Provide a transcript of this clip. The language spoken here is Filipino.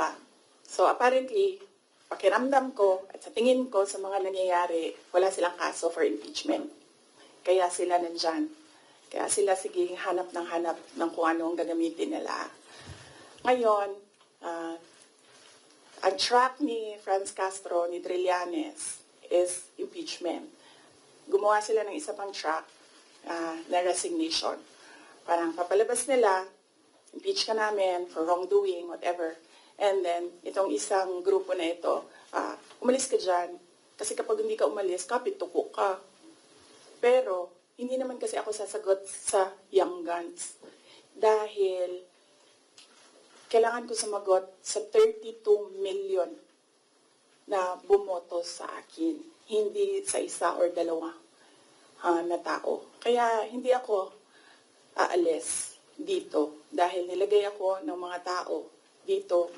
ba? So apparently, pakiramdam ko at sa tingin ko sa mga nangyayari, wala silang kaso for impeachment. Kaya sila nandyan. Kaya sila sige hanap ng hanap ng kung ano ang gagamitin nila. Ngayon, ah, ang track ni Franz Castro, ni Trillanes, is impeachment. Gumawa sila ng isa pang track ah, na resignation. Parang papalabas nila, impeach ka namin for wrongdoing, whatever. And then, itong isang grupo na ito, ah, umalis ka dyan. Kasi kapag hindi ka umalis, kapit tuko ka. Pero, hindi naman kasi ako sasagot sa young guns. Dahil, kailangan ko sumagot sa 32 million na bumoto sa akin. Hindi sa isa or dalawa ah, na tao. Kaya hindi ako aalis dito dahil nilagay ako ng mga tao dito